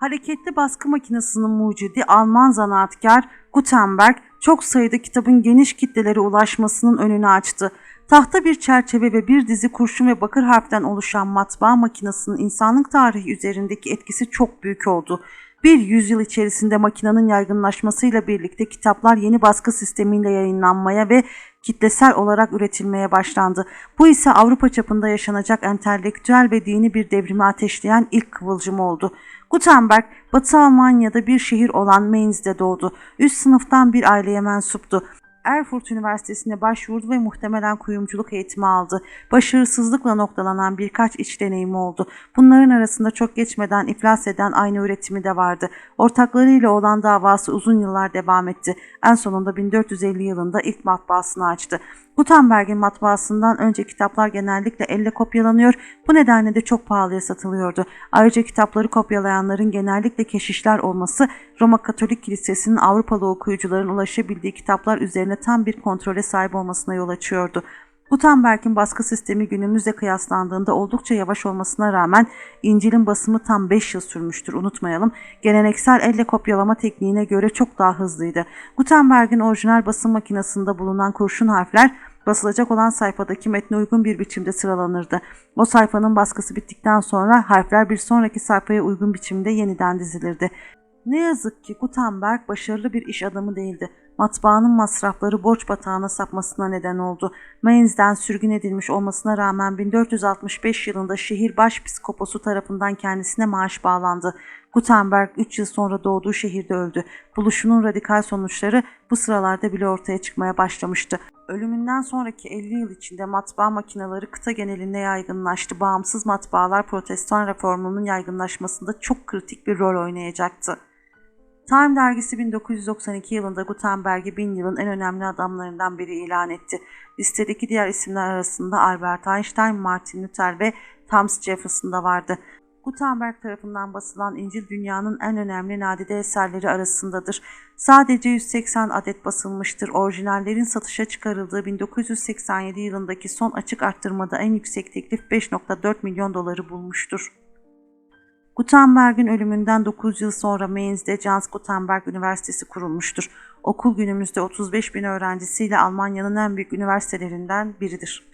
Hareketli baskı makinesinin mucidi Alman zanaatkar Gutenberg çok sayıda kitabın geniş kitlelere ulaşmasının önünü açtı. Tahta bir çerçeve ve bir dizi kurşun ve bakır harften oluşan matbaa makinesinin insanlık tarihi üzerindeki etkisi çok büyük oldu. Bir yüzyıl içerisinde makinenin yaygınlaşmasıyla birlikte kitaplar yeni baskı sistemiyle yayınlanmaya ve kitlesel olarak üretilmeye başlandı. Bu ise Avrupa çapında yaşanacak entelektüel ve dini bir devrimi ateşleyen ilk kıvılcım oldu. Gutenberg, Batı Almanya'da bir şehir olan Mainz'de doğdu. Üst sınıftan bir aileye mensuptu. Erfurt Üniversitesi'ne başvurdu ve muhtemelen kuyumculuk eğitimi aldı. Başarısızlıkla noktalanan birkaç iç deneyimi oldu. Bunların arasında çok geçmeden iflas eden aynı üretimi de vardı. Ortaklarıyla olan davası uzun yıllar devam etti. En sonunda 1450 yılında ilk matbaasını açtı. Gutenberg'in matbaasından önce kitaplar genellikle elle kopyalanıyor, bu nedenle de çok pahalıya satılıyordu. Ayrıca kitapları kopyalayanların genellikle keşişler olması Roma Katolik Kilisesi'nin Avrupalı okuyucuların ulaşabildiği kitaplar üzerine tam bir kontrole sahip olmasına yol açıyordu. Gutenberg'in baskı sistemi günümüzle kıyaslandığında oldukça yavaş olmasına rağmen İncil'in basımı tam 5 yıl sürmüştür unutmayalım. Geleneksel elle kopyalama tekniğine göre çok daha hızlıydı. Gutenberg'in orijinal basım makinesinde bulunan kurşun harfler basılacak olan sayfadaki metne uygun bir biçimde sıralanırdı. O sayfanın baskısı bittikten sonra harfler bir sonraki sayfaya uygun biçimde yeniden dizilirdi. Ne yazık ki Gutenberg başarılı bir iş adamı değildi. Matbaanın masrafları borç batağına sapmasına neden oldu. Mainz'den sürgün edilmiş olmasına rağmen 1465 yılında şehir başpiskoposu tarafından kendisine maaş bağlandı. Gutenberg 3 yıl sonra doğduğu şehirde öldü. Buluşunun radikal sonuçları bu sıralarda bile ortaya çıkmaya başlamıştı. Ölümünden sonraki 50 yıl içinde matbaa makineleri kıta genelinde yaygınlaştı. Bağımsız matbaalar protestan reformunun yaygınlaşmasında çok kritik bir rol oynayacaktı. Time dergisi 1992 yılında Gutenberg'i bin yılın en önemli adamlarından biri ilan etti. Listedeki diğer isimler arasında Albert Einstein, Martin Luther ve Thomas Jefferson da vardı. Gutenberg tarafından basılan İncil dünyanın en önemli nadide eserleri arasındadır. Sadece 180 adet basılmıştır. Orijinallerin satışa çıkarıldığı 1987 yılındaki son açık arttırmada en yüksek teklif 5.4 milyon doları bulmuştur. Gutenberg'in ölümünden 9 yıl sonra Mainz'de Hans Gutenberg Üniversitesi kurulmuştur. Okul günümüzde 35 bin öğrencisiyle Almanya'nın en büyük üniversitelerinden biridir.